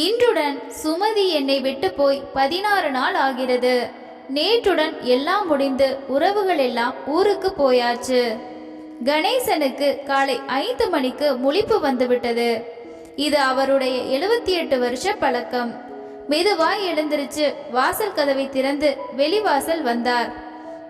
இன்றுடன் சுமதி என்னை விட்டு போய் பதினாறு நாள் ஆகிறது. நேற்றுடன் எல்லாம் முடிந்து உறவுகள் எல்லாம் ஊருக்கு போயாச்சு. கணேசனுக்கு காலை ஐந்து மணிக்கு முழிப்பு வந்துவிட்டது இது அவருடைய எழுபத்தி எட்டு வருஷ பழக்கம். மெதுவாய் எழுந்திருச்சு வாசல் கதவை திறந்து வெளிவாசல் வந்தார்.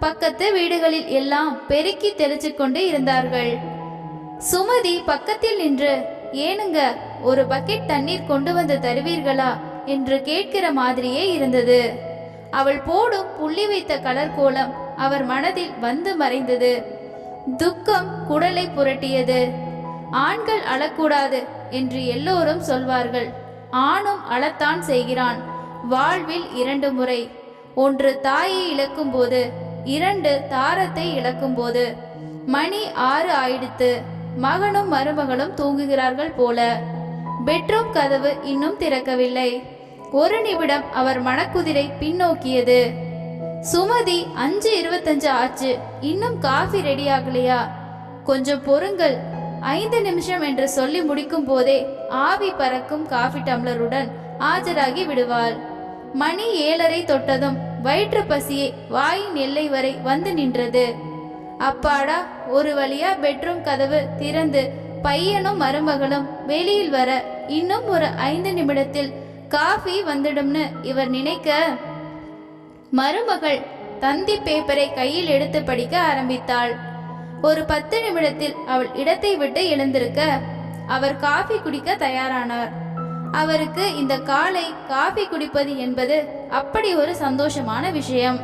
பக்கத்து வீடுகளில் எல்லாம் பெருக்கி தெளிச்சு கொண்டு இருந்தார்கள். சுமதி பக்கத்தில் நின்று ஏனுங்க ஒரு பக்கெட் தண்ணீர் கொண்டு வந்து தருவீர்களா? என்று கேட்கிற மாதிரியே இருந்தது. அவள் போடும் புள்ளி வைத்த கலர் கோலம் அவர் மனதில் வந்து மறைந்தது. துக்கம் குடலை புரட்டியது. ஆண்கள் அழக்கூடாது என்று எல்லோரும் சொல்வார்கள். ஆணும் அழத்தான் செய்கிறான். வாழ்வில் இரண்டு முறை. ஒன்று தாயை இழக்கும் போது இரண்டு தாரத்தை இழக்கும் போது மணி ஆறு ஆயிடுத்து. மகனும் மருமகளும் தூங்குகிறார்கள் போல. பெட்ரூம் கதவு இன்னும் திறக்கவில்லை. ஒரு நிமிடம் அவர் மனக்குதிரை பின்னோக்கியது. சுமதி அஞ்சு இருபத்தஞ்சு ஆச்சு. இன்னும் காஃபி ரெடி ஆகலையா கொஞ்சம் பொறுங்கள். ஐந்து நிமிஷம் என்று சொல்லி முடிக்கும் போதே ஆவி பறக்கும் காஃபி டம்ளருடன் ஆஜராகி விடுவாள். மணி ஏழரை தொட்டதும் வயிற்று பசியை வாயின் எல்லை வரை வந்து நின்றது. அப்பாடா ஒரு வழியா பெட்ரூம் கதவு திறந்து பையனும் மருமகளும் வெளியில் வர இன்னும் ஒரு ஐந்து நிமிடத்தில் காஃபி வந்துடும்னு இவர் நினைக்க மருமகள் தந்தி பேப்பரை கையில் எடுத்து படிக்க ஆரம்பித்தாள். ஒரு பத்து நிமிடத்தில் அவள் இடத்தை விட்டு எழுந்திருக்க அவர் காஃபி குடிக்க தயாரானார். அவருக்கு இந்த காலை காஃபி குடிப்பது என்பது அப்படி ஒரு சந்தோஷமான விஷயம்.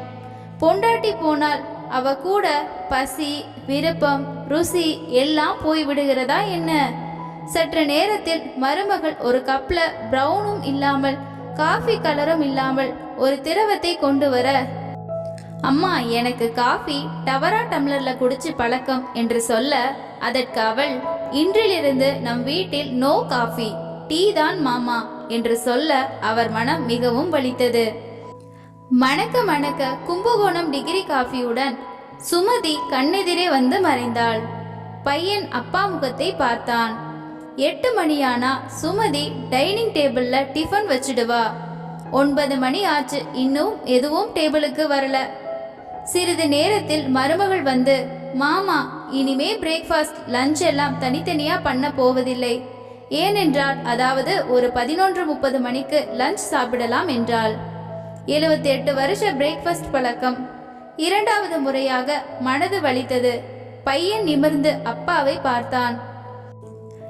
பொண்டாட்டி போனால் அவ கூட பசி விருப்பம் ருசி எல்லாம் போய் விடுகிறதா என்ன? சற்று நேரத்தில் மருமகள் ஒரு கப்ல பிரவுனும் இல்லாமல் காஃபி கலரும் இல்லாமல் ஒரு திரவத்தை கொண்டு வர அம்மா எனக்கு காஃபி டவரா டம்ளர்ல குடிச்சு பழக்கம் என்று சொல்ல அதற்கு அவள் இன்றிலிருந்து நம் வீட்டில் நோ காஃபி டீ தான் மாமா என்று சொல்ல அவர் மனம் மிகவும் வலித்தது. மணக்க மணக்க கும்பகோணம் டிகிரி காஃபியுடன் சுமதி கண்ணெதிரே வந்து மறைந்தாள். பையன் அப்பா முகத்தை பார்த்தான். எட்டு மணியானா சுமதி டைனிங் டேபிள்ல டிஃபன் வச்சிடுவா. ஒன்பது மணி ஆச்சு இன்னும் எதுவும் டேபிளுக்கு வரல. சிறிது நேரத்தில் மருமகள் வந்து மாமா இனிமே பிரேக்ஃபாஸ்ட் லஞ்ச் எல்லாம் தனித்தனியா பண்ண போவதில்லை. ஏனென்றால் அதாவது ஒரு பதினொன்று முப்பது மணிக்கு லஞ்ச் சாப்பிடலாம் என்றாள். எழுபத்தி எட்டு வருஷ பிரேக்ஃபாஸ்ட் பழக்கம். இரண்டாவது முறையாக மனது வலித்தது. பையன் நிமிர்ந்து அப்பாவை பார்த்தான்.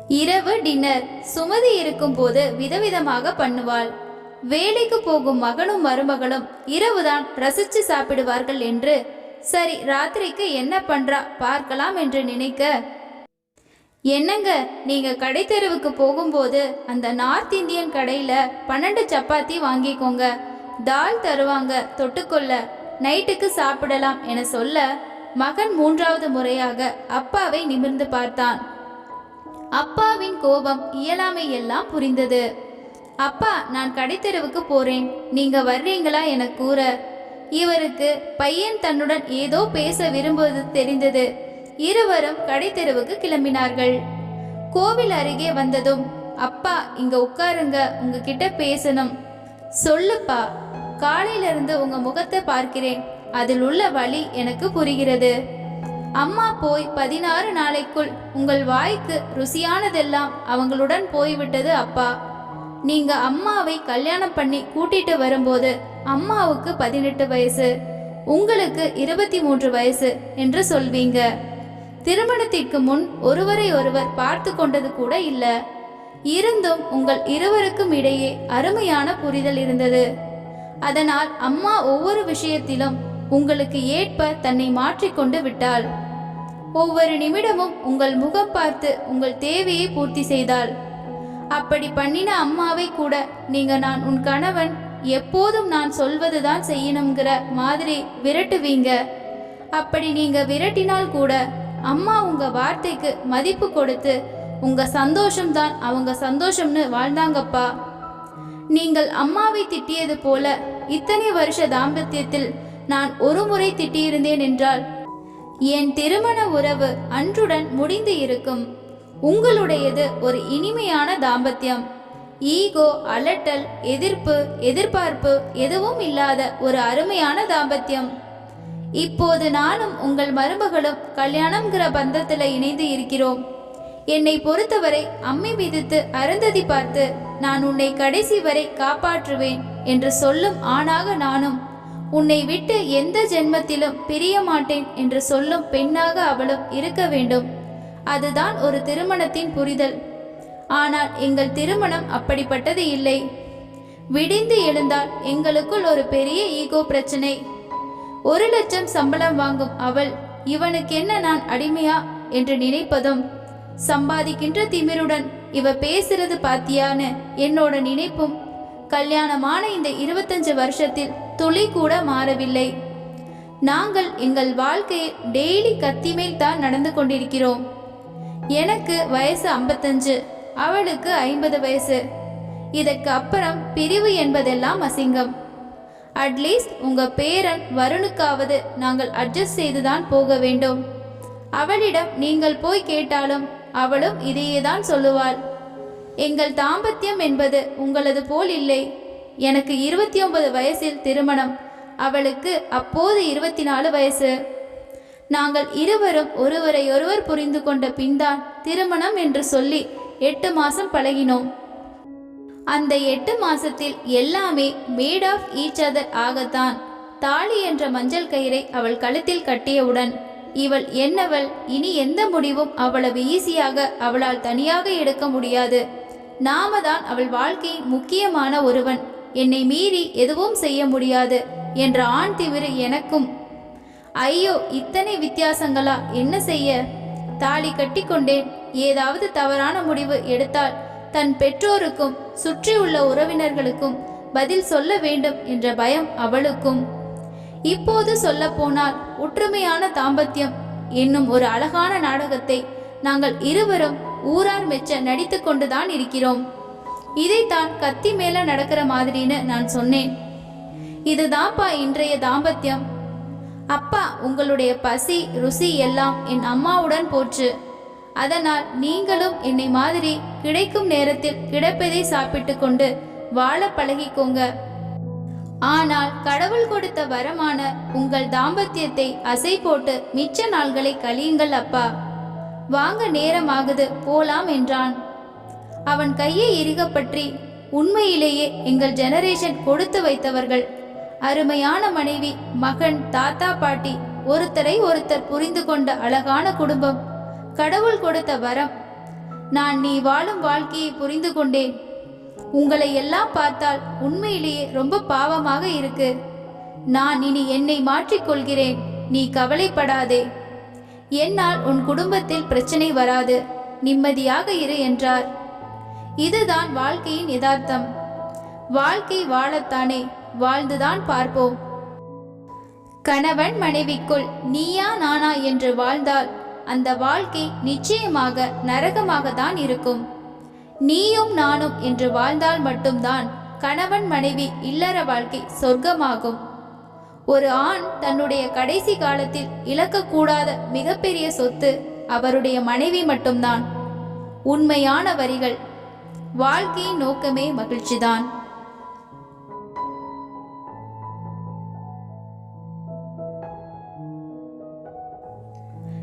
இரவு டின்னர் சுமதி இருக்கும் போது விதவிதமாக பண்ணுவாள். வேலைக்கு போகும் மகனும் மருமகளும் இரவுதான் ரசிச்சு சாப்பிடுவார்கள் என்று சரி ராத்திரிக்கு என்ன பண்றா பார்க்கலாம் என்று நினைக்க என்னங்க நீங்க கடை தெருவுக்கு போகும்போது அந்த நார்த் இந்தியன் கடையில பன்னெண்டு சப்பாத்தி வாங்கிக்கோங்க. தால் தருவாங்க தொட்டுக்கொள்ள. நைட்டுக்கு சாப்பிடலாம் என சொல்ல மகன் மூன்றாவது முறையாக அப்பாவை நிமிர்ந்து பார்த்தான். அப்பாவின் கோபம் இயலாமை எல்லாம் புரிந்தது. அப்பா நான் கடைத்தெருவுக்கு போறேன் நீங்க வர்றீங்களா என கூற இவருக்கு பையன் தன்னுடன் ஏதோ பேச விரும்புவது தெரிந்தது. இருவரும் கடைத்தெருவுக்கு கிளம்பினார்கள். கோவில் அருகே வந்ததும் அப்பா இங்க உட்காருங்க உங்ககிட்ட பேசணும். சொல்லுப்பா காலையிலிருந்து உங்க முகத்தை பார்க்கிறேன். அதில் உள்ள வழி எனக்கு புரிகிறது. அம்மா போய் பதினாறு நாளைக்குள் உங்கள் வாய்க்கு ருசியானதெல்லாம் அவங்களுடன் போய்விட்டது அப்பா. நீங்க அம்மாவை கல்யாணம் பண்ணி கூட்டிட்டு வரும்போது அம்மாவுக்கு பதினெட்டு வயசு உங்களுக்கு இருபத்தி மூன்று வயசு என்று சொல்வீங்க. திருமணத்திற்கு முன் ஒருவரை ஒருவர் பார்த்து கொண்டது கூட இல்லை. இருந்தும் உங்கள் இருவருக்கும் இடையே அருமையான புரிதல் இருந்தது. அதனால் அம்மா ஒவ்வொரு விஷயத்திலும் உங்களுக்கு ஏற்ப தன்னை மாற்றிக்கொண்டு விட்டாள். ஒவ்வொரு நிமிடமும் உங்கள் முகம் பார்த்து உங்கள் தேவையை பூர்த்தி செய்தாள். அப்படி பண்ணின அம்மாவை கூட நீங்க நான் உன் கணவன் எப்போதும் நான் சொல்வதுதான் செய்யணுங்கிற மாதிரி விரட்டுவீங்க. அப்படி நீங்க விரட்டினால் கூட அம்மா உங்க வார்த்தைக்கு மதிப்பு கொடுத்து உங்க சந்தோஷம்தான் அவங்க சந்தோஷம்னு வாழ்ந்தாங்கப்பா. நீங்கள் அம்மாவை திட்டியது போல இத்தனை வருஷ தாம்பத்தியத்தில் நான் ஒரு முறை திட்டியிருந்தேன் என்றால் என் திருமண உறவு அன்றுடன் முடிந்து இருக்கும். உங்களுடையது ஒரு இனிமையான தாம்பத்தியம். ஈகோ அலட்டல் எதிர்ப்பு எதிர்பார்ப்பு எதுவும் இல்லாத ஒரு அருமையான தாம்பத்தியம். இப்போது நானும் உங்கள் மருமகளும் கல்யாணம்ங்கிற பந்தத்தில் இணைந்து இருக்கிறோம். என்னை பொறுத்தவரை அம்மி மிதித்து அருந்ததி பார்த்து நான் உன்னை கடைசி வரை காப்பாற்றுவேன் என்று சொல்லும் ஆணாக நானும் உன்னை விட்டு எந்த ஜென்மத்திலும் பிரிய மாட்டேன் என்று சொல்லும் பெண்ணாக அவளும் இருக்க வேண்டும். அதுதான் ஒரு திருமணத்தின் புரிதல். ஆனால் எங்கள் திருமணம் அப்படிப்பட்டது இல்லை. விடிந்து எழுந்தால் எங்களுக்குள் ஒரு பெரிய ஈகோ பிரச்சனை. ஒரு லட்சம் சம்பளம் வாங்கும் அவள் இவனுக்கு என்ன நான் அடிமையா? என்று நினைப்பதும் சம்பாதிக்கின்ற திமிருடன் இவ பேசுறது பாத்தியான்னு என்னோட நினைப்பும் கல்யாணமான இந்த இருபத்தஞ்சு வருஷத்தில் துளி கூட மாறவில்லை. நாங்கள் எங்கள் வாழ்க்கையில் டெய்லி கத்திமேல் தான் நடந்து கொண்டிருக்கிறோம். எனக்கு வயசு ஐம்பத்தஞ்சு அவளுக்கு ஐம்பது வயசு. இதற்கு அப்புறம் பிரிவு என்பதெல்லாம் அசிங்கம். அட்லீஸ்ட் உங்க பேரன் வருணுக்காவது நாங்கள் அட்ஜஸ்ட் செய்துதான் போக வேண்டும். அவளிடம் நீங்கள் போய் கேட்டாலும் அவளும் இதையே தான் சொல்லுவாள். எங்கள் தாம்பத்தியம் என்பது உங்களது போல் இல்லை. எனக்கு இருபத்தி ஒன்பது வயசில் திருமணம். அவளுக்கு அப்போது இருபத்தி நாலு வயசு. நாங்கள் இருவரும் ஒருவரையொருவர் புரிந்து கொண்ட பின்தான் திருமணம் என்று சொல்லி எட்டு மாசம் பழகினோம். அந்த எட்டு மாசத்தில் எல்லாமே மேட் ஆஃப் ஈச் அதர் ஆகத்தான். தாலி என்ற மஞ்சள் கயிறை அவள் கழுத்தில் கட்டியவுடன் இவள் என்னவள்? இனி எந்த முடிவும் அவ்வளவு ஈஸியாக அவளால் தனியாக எடுக்க முடியாது. நாம தான் அவள் வாழ்க்கையின் முக்கியமான ஒருவன். என்னை மீறி எதுவும் செய்ய முடியாது என்ற ஆண் திவிறு எனக்கும். ஐயோ இத்தனை வித்தியாசங்களா? என்ன செய்ய? தாலி கட்டிக்கொண்டேன். ஏதாவது தவறான முடிவு எடுத்தால் தன் பெற்றோருக்கும் சுற்றியுள்ள உறவினர்களுக்கும் பதில் சொல்ல வேண்டும் என்ற பயம் அவளுக்கும். இப்போது சொல்ல போனால் ஒற்றுமையான தாம்பத்தியம் என்னும் ஒரு அழகான நாடகத்தை நாங்கள் இருவரும் ஊரார் மெச்ச நடித்து கொண்டுதான் இருக்கிறோம். இதைத்தான் கத்தி மேல நடக்கிற மாதிரின்னு நான் சொன்னேன். இதுதான்ப்பா இன்றைய தாம்பத்தியம். அப்பா உங்களுடைய பசி ருசி எல்லாம் என் அம்மாவுடன் போச்சு அதனால் நீங்களும் என்னை மாதிரி கிடைக்கும் நேரத்தில் கிடைப்பதை சாப்பிட்டு கொண்டு வாழ பழகிக்கோங்க. ஆனால் கடவுள் கொடுத்த வரமான உங்கள் தாம்பத்தியத்தை அசை போட்டு மிச்ச நாள்களை கழியுங்கள் அப்பா. வாங்க நேரமாகுது போலாம் என்றான். அவன் கையை இறுக பற்றி உண்மையிலேயே எங்கள் ஜெனரேஷன் கொடுத்து வைத்தவர்கள். அருமையான மனைவி மகன் தாத்தா பாட்டி ஒருத்தரை ஒருத்தர் புரிந்து கொண்ட அழகான குடும்பம். கடவுள் கொடுத்த வரம். நான் நீ வாழும் வாழ்க்கையை புரிந்து கொண்டேன். உங்களை எல்லாம் பார்த்தால் உண்மையிலேயே ரொம்ப பாவமாக இருக்கு. நான் இனி என்னை மாற்றிக்கொள்கிறேன். நீ கவலைப்படாதே. என்னால் உன் குடும்பத்தில் பிரச்சனை வராது. நிம்மதியாக இரு என்றார். இதுதான் வாழ்க்கையின் யதார்த்தம். வாழ்க்கை வாழத்தானே. வாழ்ந்துதான் பார்ப்போம். கணவன் மனைவிக்குள் நீயா நானா என்று வாழ்ந்தால் அந்த வாழ்க்கை நிச்சயமாக நரகமாக தான் இருக்கும். நீயும் நானும் என்று வாழ்ந்தால் மட்டும்தான் கணவன் மனைவி இல்லற வாழ்க்கை சொர்க்கமாகும். ஒரு ஆண் தன்னுடைய கடைசி காலத்தில் இழக்கக்கூடாத மிகப்பெரிய சொத்து அவருடைய மனைவி மட்டும்தான். உண்மையான வரிகள் வாழ்க்கையின் நோக்கமே மகிழ்ச்சிதான்.